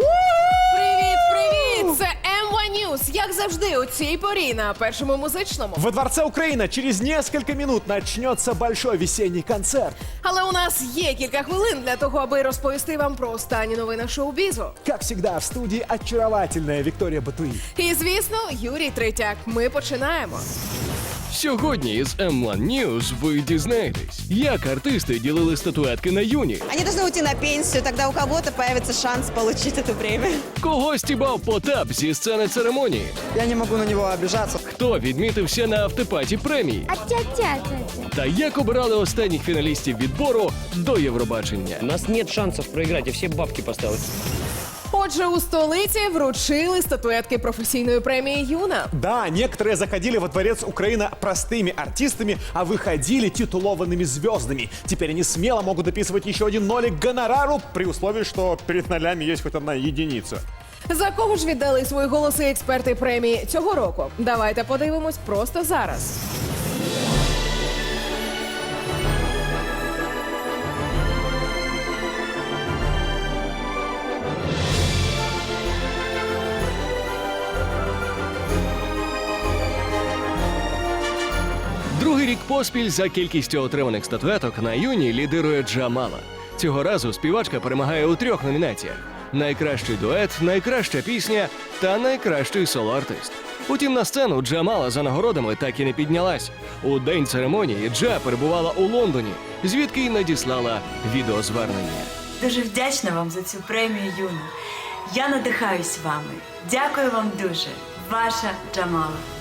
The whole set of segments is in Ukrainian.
Привіт, привіт! Це M1 News, як завжди, у цій порі на першому музичному. Во Дворце Украина через несколько минут начнется большой весенний концерт. Але у нас є кілька хвилин для того, аби розповісти вам про останні новини шоу-бізу. Как всегда, в студии очаровательная Виктория Батуи. І звісно, Юрій Третяк. Ми починаємо. Сьогодні із M1 News ви дізнаєтесь, як артисти ділили статуетки на юні, Они должны уйти на пенсию, тогда у кого-то появится шанс получить это время. кого стібав Потап зі сцени церемонії, Я не могу на него обижаться. хто відмітився на автопаті премії, Тя-тя-тя-тя. та як обирали останніх фіналістів відбору до Євробачення. У нас нет шансов проиграть, я все бабки поставил. Отже, у столиці вручили статуетки професійної премії Юна. Да, некоторые заходили во Дворец Украина простыми артистами, а выходили титулованными звездами. Теперь они смело могут дописывать еще один нолик к гонорару, при условии, что перед нолями есть хоть одна единица. За кого ж віддали свої голоси експерти премії цього року? Давайте подивимось просто зараз. Другий рік поспіль за кількістю отриманих статуеток на юні лідирує Джамала. Цього разу співачка перемагає у трьох номінаціях: найкращий дует, найкраща пісня та найкращий соло-артист. Утім, на сцену Джамала за нагородами так і не піднялась. У день церемонії Джа перебувала у Лондоні, звідки й надіслала відеозвернення. Дуже вдячна вам за цю премію Юна. Я надихаюсь вами. Дякую вам дуже. Ваша Джамала.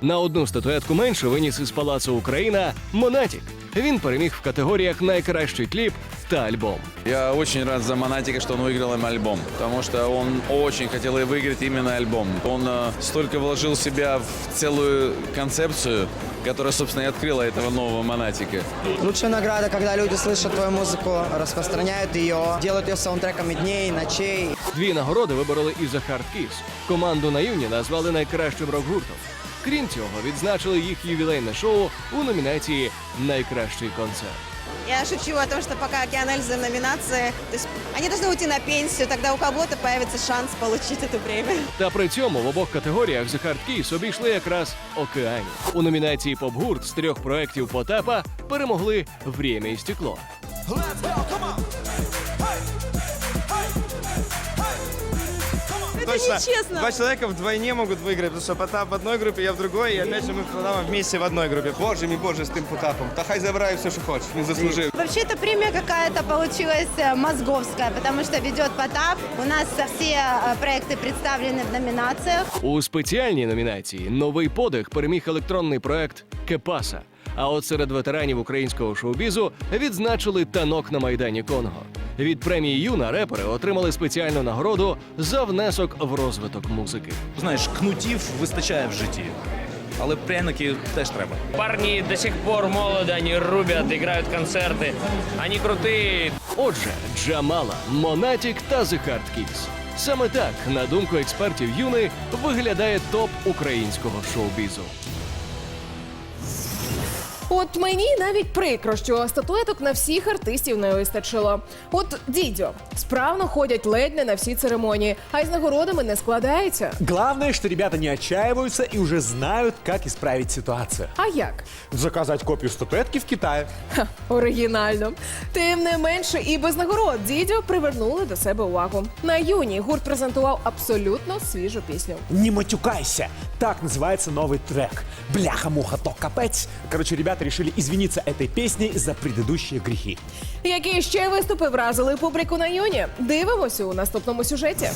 На одну статуетку менше виніс із палацу Україна Монатік. Він переміг в категоріях найкращий кліп та альбом. Я очень рад за Монатика, что он выиграл им альбом, потому что он очень хотел и выиграть именно альбом. Он э, столько вложил себя в целую концепцию, которая, собственно, и открыла этого нового Монатика. Лучшая награда, когда люди слышат твою музыку, распространяют ее, делают ее саундтреками дней, ночей. Дві нагороди вибороли і за Hard Kiss. Команду на юні назвали найкращим рок-гуртом. Крім цього, відзначили їх ювілейне шоу у номінації Найкращий концерт. Я шучу о том, что пока Океан Эльзы в номинации, то есть они должны уйти на пенсию, тогда у кого-то появится шанс получить это время. Та при цьому в обох категоріях The Hard Kiss обійшли якраз океанів. У номінації поп-гурт з трьох проєктів Потапа перемогли «Время і стекло. Это нечестно. Два человека вдвойне могут выиграть, потому что Потап в одной группе, я в другой, и опять же мы с Потапом вместе в одной группе. Боже мій Боже, з тим Потапом. Та хай забирає все, що хоче, він заслужив. Вообще эта премия какая-то получилась э, мозговская, потому что ведет Потап. У нас все э, проекты представлены в номинациях. У спеціальній номінації новий подих переміг електронний проект Кепаса. А от серед ветеранів українського шоу-бізу відзначили танок на майдані Конго. Від премії Юна репери отримали спеціальну нагороду за внесок в розвиток музики. Знаєш, кнутів вистачає в житті, але пряники теж треба. Парни до сих пор молоды, они рубят, играют концерты. Они крутые. Отже, Джамала, Монатік та The Hard Kiss. Саме так, на думку експертів Юни, виглядає топ українського шоу-бізу. От мені навіть прикро, що статуеток на всіх артистів не вистачило. От дідьо справно ходять ледь не на всі церемонії, а й з нагородами не складається. Главное, что ребята не отчаиваются и уже знают, как исправить ситуацию. А як? Заказать копию статуэтки в Китае. Ха, оригінально. Тим не менше, і без нагород дідьо привернули до себе увагу. На юні гурт презентував абсолютно свіжу пісню. Не матюкайся! Так называется новый трек. Бляха-муха, то капец. Короче, ребята решили извиниться этой песней за предыдущие грехи. Які ще виступи вразили публіку на юні? Дивимося у наступному сюжеті.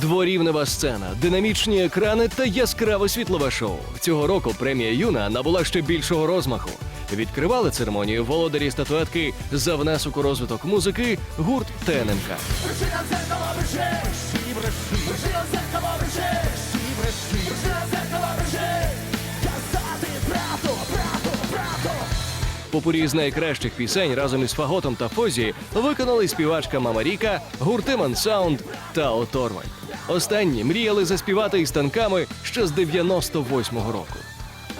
Дворівнева сцена, динамічні екрани та яскраве світлове шоу. Цього року премія Юна набула ще більшого розмаху. Відкривали церемонію володарі статуетки за внесок у розвиток музики гурт ТНМК. Попурі з найкращих пісень разом із Фаготом та Фозі виконали співачка Мама Ріка, гурти Мансаунд та Оторваль. Останні мріяли заспівати із танками ще з 98-го року.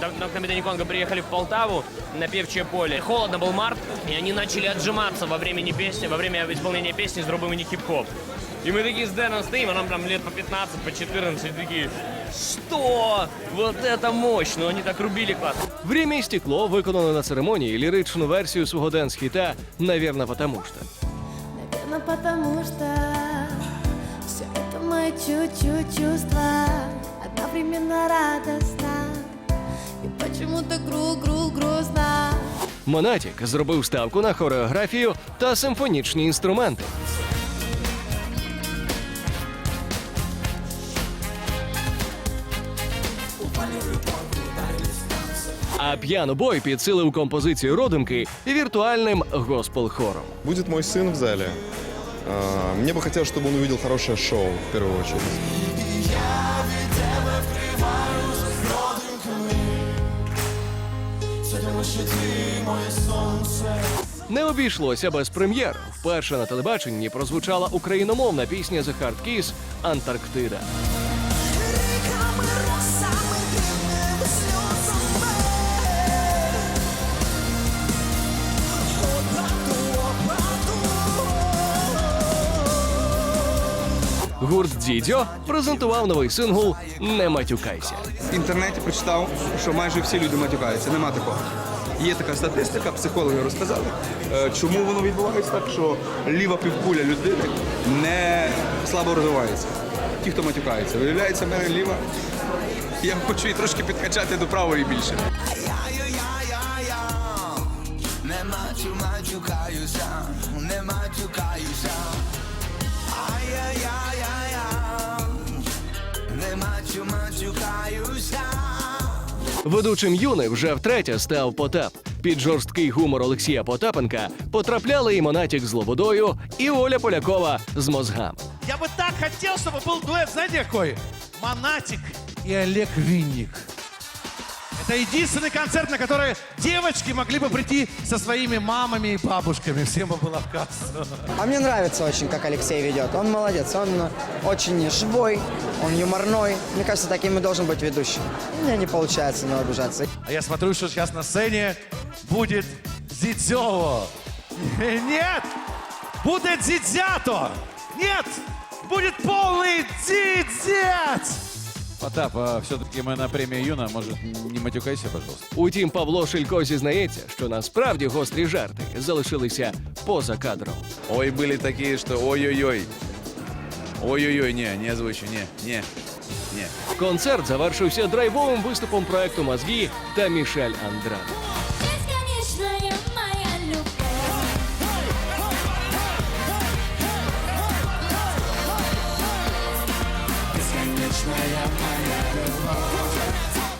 На, на Комедане Конго приехали в Полтаву на певчее поле. Холодно был март, и они начали отжиматься во времени песни, во время исполнения песни с дробовыми хип-хоп. И мы такие с Дэном стоим, а нам там лет по 15, по 14, и такие, что? Вот это мощно, они так рубили классно. Время і стекло виконали на церемонії ліричну версію свого денс-хіта «Навірно, потому что». Наверное, потому что все это мои чуть-чуть чувства одновременно радостно и почему-то гру-гру грустно. Монатік зробив ставку на хореографію та симфонічні інструменти. А п'яно-бой підсилив композицію родимки віртуальним госпел-хором. Будет мой сын в зале. А, Мне бы хотелось, чтобы он увидел хорошее шоу, в первую очередь. Не обійшлося без прем'єр. Вперше на телебаченні прозвучала україномовна пісня The Hard Kiss Антарктида. Гурт Дідьо презентував новий сингл Не матюкайся. В інтернеті прочитав, що майже всі люди матюкаються. Нема такого. Є така статистика, психологи розказали, е, чому воно відбувається так, що ліва півкуля людини не слабо розвивається. Ті, хто матюкається. Виявляється, в мене ліва. Я хочу її трошки підкачати до правої більше. Ведучим юни вже втретє став Потап. Під жорсткий гумор Олексія Потапенка потрапляли і Монатік з Лободою, і Оля Полякова з мозгами. Я бы так хотел, чтобы был дуэт, знаете какой? Монатик и Олег Винник. Это единственный концерт, на который девочки могли бы прийти со своими мамами и бабушками. Всем бы было в кассу. А мне нравится очень, как Алексей ведет. Он молодец, он очень живой, он юморной. Мне кажется, таким и должен быть ведущим. У меня не получается на него обижаться. А я смотрю, что сейчас на сцене будет Зидзёво. Нет! Будет Зидзято! Нет! Будет полный Зидзят! Потап, а все-таки мы на премии Юна, может, не матюкайся, пожалуйста. Утім, Павло Шилько зізнається, що насправді гострі жарти залишилися поза кадром. Ой, были такие, что ой-ой-ой. Ой-ой-ой, не, не озвучу, не, не, не. Концерт завершився драйвовим виступом проекту Мозгі та Мішель Андраде.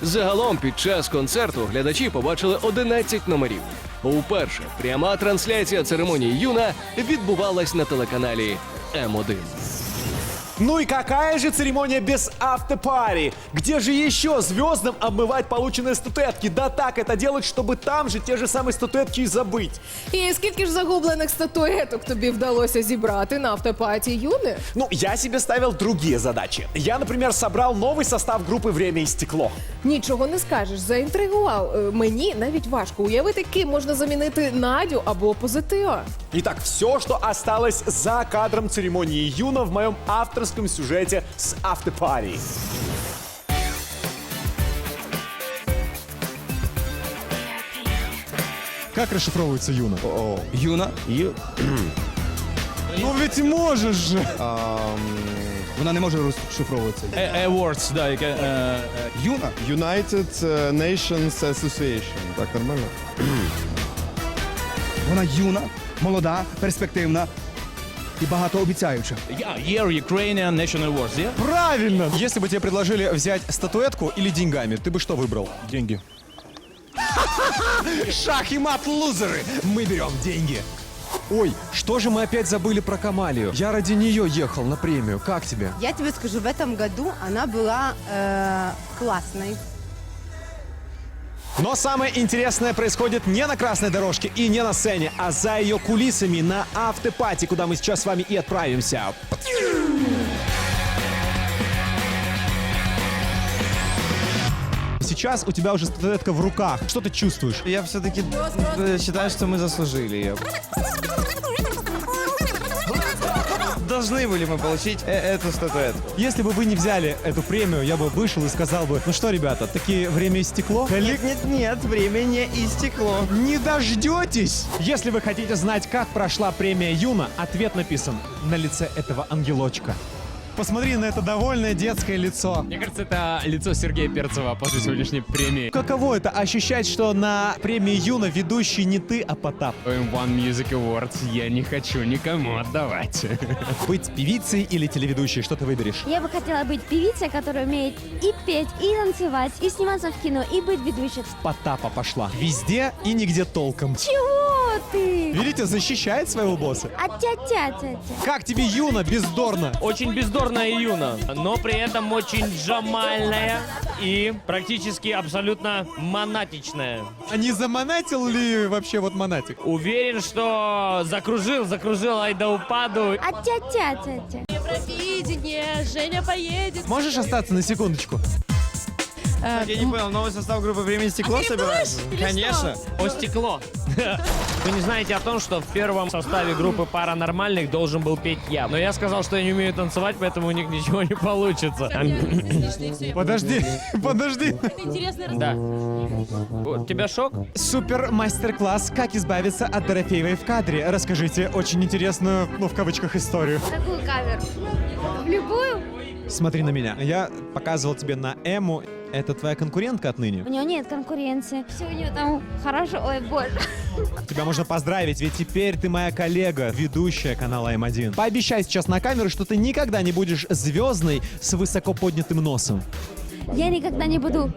Загалом під час концерту глядачі побачили 11 номерів. Уперше пряма трансляція церемонії юна відбувалась на телеканалі М1. Ну и какая же церемония без автопари? Где же еще звездам обмывать полученные статуэтки? Да так это делать, чтобы там же те же самые статуэтки и забыть. І скільки ж загублених статуеток тобі вдалося зібрати на автопаті юни? Ну, я себе ставил другие задачи. Я, например, собрал новый состав группы «Время и стекло». Нічого не скажеш, заінтригував. Е, Мені навіть важко уявити, ким можна замінити Надю або позитива. Итак, все, что осталось за кадром церемонии Юна в моем авторском сюжете с автопарией. Как расшифровывается Юна? Юна? Ну ведь можешь же! Вона не може розшифровуватися. Awards, да, яке... Юна? United Nations Association. Так нормально? Вона юна, молода, перспективна і багатообіцяюча. Year Ukrainian National Awards, yeah? Правильно! Если бы тебе предложили взять статуэтку или деньгами, ты бы что выбрал? Деньги. Шах и мат, лузеры! Мы берем деньги. Ой, что же мы опять забыли про Камалию? Я ради нее ехал на премию. Как тебе? Я тебе скажу, в этом году она была э, классной. Но самое интересное происходит не на красной дорожке и не на сцене, а за ее кулисами на автопати, куда мы сейчас с вами и отправимся. Сейчас у тебя уже статуэтка в руках. Что ты чувствуешь? Я все-таки считаю, что мы заслужили ее. Должны были мы получить э- эту статуэтку. Если бы вы не взяли эту премию, я бы вышел и сказал бы, ну что, ребята, такие время истекло? Нет, нет, нет, время не истекло. Не дождетесь! Если вы хотите знать, как прошла премия Юна, ответ написан на лице этого ангелочка. Посмотри на это довольное детское лицо. Мне кажется, это лицо Сергея Перцева после сегодняшней премии. Каково это ощущать, что на премии Юна ведущий не ты, а Потап? One Music Awards я не хочу никому отдавать. Быть певицей или телеведущей, что ты выберешь? Я бы хотела быть певицей, которая умеет и петь, и танцевать, и сниматься в кино, и быть ведущей. Потапа пошла. Везде и нигде толком. Чего ты? Видите, защищает своего босса. А тя-тя-тя-тя. Как тебе Юна бездорно? Очень бездорная Юна, но при этом очень джамальная и практически абсолютно монатичная. А не замонатил ли вообще вот монатик? Уверен, что закружил, закружил Айдаупаду. А тя-тя-тя-тя. Евровидение, Женя поедет. Можешь остаться на секундочку? Я не понял, новый состав группы «Время стекло» собирается? Конечно. О стекло. Вы не знаете о том, что в первом составе группы паранормальных должен был петь я. Но я сказал, что я не умею танцевать, поэтому у них ничего не получится. Подожди, подожди. Да. Тебя шок? Супер мастер-класс «Как избавиться от Дорофеевой в кадре». Расскажите очень интересную, ну, в кавычках, историю. Какую камеру? В любую? Смотри на меня. Я показывал тебе на Эму. Это твоя конкурентка отныне. У нее нет конкуренции. Все у нее там хорошо. Ой, боже. Тебя можно поздравить, ведь теперь ты моя коллега, ведущая канала М1. Пообещай сейчас на камеру, что ты никогда не будешь звездной с высоко поднятым носом. Я никогда не буду...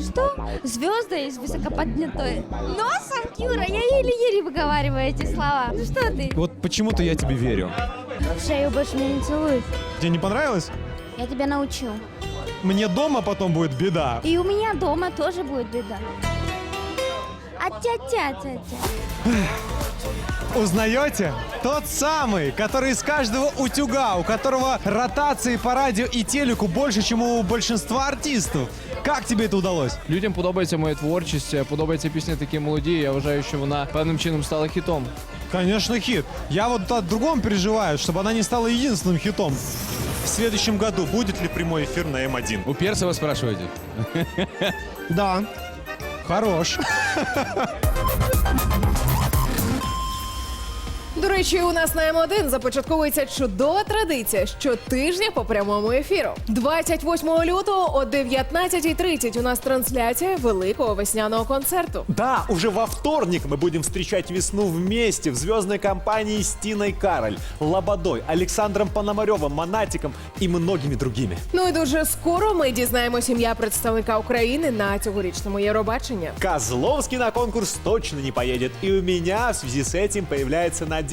Что? Звезды из высокоподнятой носом, Юра? Я еле-еле выговариваю эти слова. Ну что ты? Вот почему-то я тебе верю. Шею больше меня не целуй. Тебе не понравилось? Я тебя научу. Мне дома потом будет беда. И у меня дома тоже будет беда. А тя-тя-тя-тя. Узнаете? Тот самый, который из каждого утюга, у которого ротации по радио і телеку больше, чем у большинства артистов. Как тебе это удалось? Людям подобається моє творчість, подобаються пісні такі молоді. Я вважаю, що вона певним чином стала хітом. Конечно, хит. Я вот о другом переживаю, чтобы она не стала единственным хитом. В следующем году будет ли прямой эфир на М1? У Персова спрашиваете? Да. Хорош. До речі, у нас на М1 започатковується чудова традиція щотижня по прямому ефіру. 28 лютого о 19.30 у нас трансляція великого весняного концерту. Да, уже во вторник мы будем встречать весну вместе в звездной компании с Тиной Кароль, Лободой, Александром Пономаревым, Монатиком и многими другими. Ну і дуже скоро ми дізнаємось ім'я представника України на цьогорічному Євробаченні. Козловский на конкурс точно не поедет, и у меня в связи с этим появляется надежда.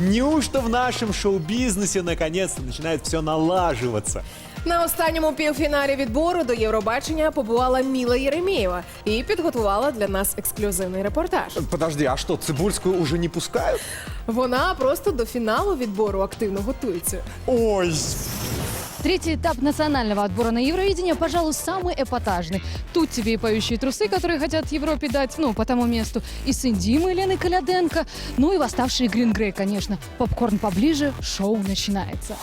Неужто в нашем шоу-бизнесе наконец-то начинает все налаживаться? На останньому півфіналі відбору до Євробачення побувала Міла Єремєєва і підготувала для нас ексклюзивний репортаж. Подожди, а что, Цибульскую уже не пускают? Вона просто до фіналу відбору активно готується. Ой, Третий этап национального отбора на Евровидение, пожалуй, самый эпатажный. Тут тебе и поющие трусы, которые хотят Европе дать, ну, по тому месту, и Синдима Елены Коляденко, ну и восставший Грин Грей, конечно. Попкорн поближе, шоу начинается.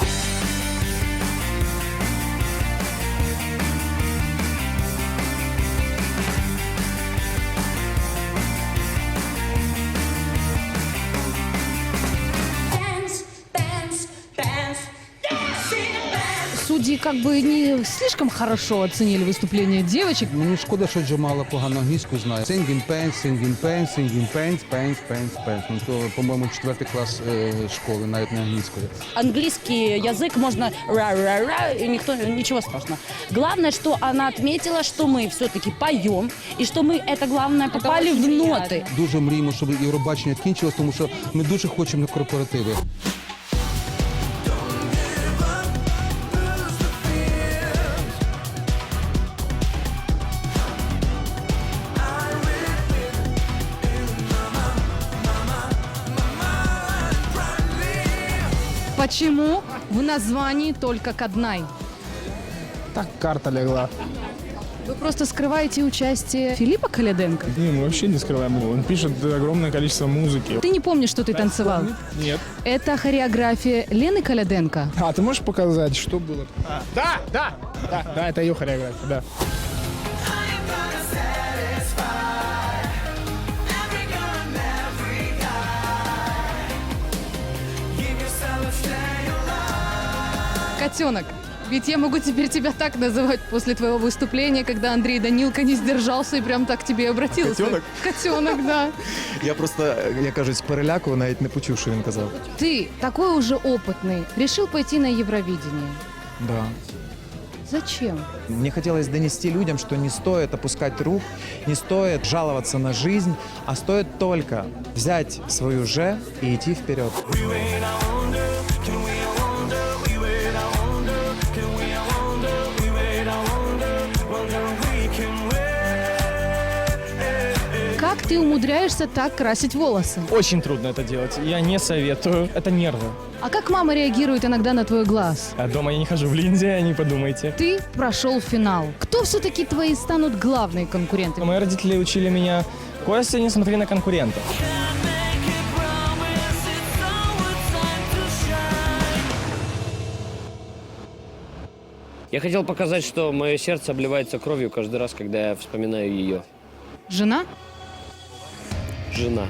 как бы не слишком хорошо оценили выступление девочек. Мені шкода, що Джамала погано англійську знає. Singing pants, singing pants, singing pants, pants, pants, pants. Ну, то, по-моєму, четвертий клас е, школи, навіть не англійської. Английский язык можно ра-ра-ра, и никто, ничего страшного. Главное, что она отметила, что мы все-таки поем, и что мы, это главное, попали в ноты. Дуже мріємо, щоб Євробачення кінчилось, тому що ми дуже хочемо на корпоративи. Почему в названии только Каднай? Так карта лягла. Вы просто скрываете участие Филиппа Каляденко? Не, мы вообще не скрываем его. Он пишет огромное количество музыки. Ты не помнишь, что ты танцевал? Нет. Это хореография Лены Каляденко. А, ты можешь показать, что было? да, да, да, да, это ее хореография, да. Котенок. Ведь я могу теперь тебя так называть после твоего выступления, когда Андрей Данилко не сдержался и прям так к тебе обратился. Котенок? Котенок, да. Я просто, я кажуть, перелякував, навіть не почув, що він казав. Ты, такой уже опытный, решил пойти на Евровидение. Да. Зачем? Мне хотелось донести людям, что не стоит опускать рук, не стоит жаловаться на жизнь, а стоит только взять свою же и идти вперед. Как ты умудряешься так красить волосы? Очень трудно это делать. Я не советую. Это нервы. А как мама реагирует иногда на твой глаз? А дома я не хожу в линзе, не подумайте. Ты прошел финал. Кто все-таки твои станут главные конкуренты? Мои родители учили меня, Костя, не смотри на конкурентов. Я хотел показать, что мое сердце обливается кровью каждый раз, когда я вспоминаю ее. Жена? Жена.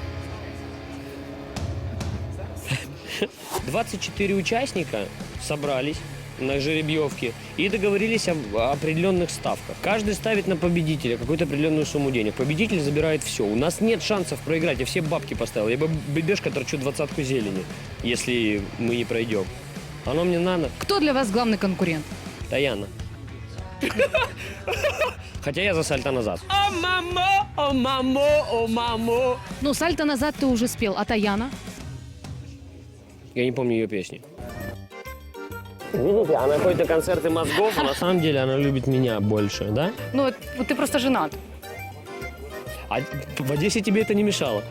24 участника собрались на жеребьевке и договорились об определенных ставках. Каждый ставит на победителя какую-то определенную сумму денег. Победитель забирает все. У нас нет шансов проиграть. Я все бабки поставил. Я бы бебешка торчу двадцатку зелени, если мы не пройдем. Оно мне надо. Кто для вас главный конкурент? Таяна. Хотя я за сальто назад. О, мамо, о, мамо, о, мамо. Ну, сальто назад ты уже спел, а Таяна? Я не помню ее песни. Видите, она ходит на концерты мозгов, а на самом деле она любит меня больше, да? Ну, ты просто женат. А в Одессе тебе это не мешало?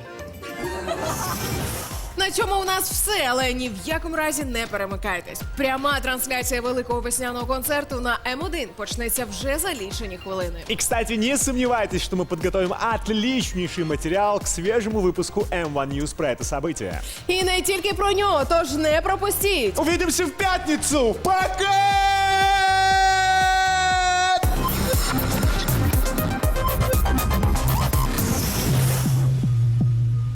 На цьому у нас все, але ні в якому разі не перемикайтесь. Пряма трансляція великого весняного концерту на М1 почнеться вже за лічені хвилини. И, кстати, не сомневайтесь, что мы подготовим отличнейший материал к свежему выпуску M1 News про это событие. І не тільки про нього, тож не пропустіть. Увидимся в пятницу! Пока!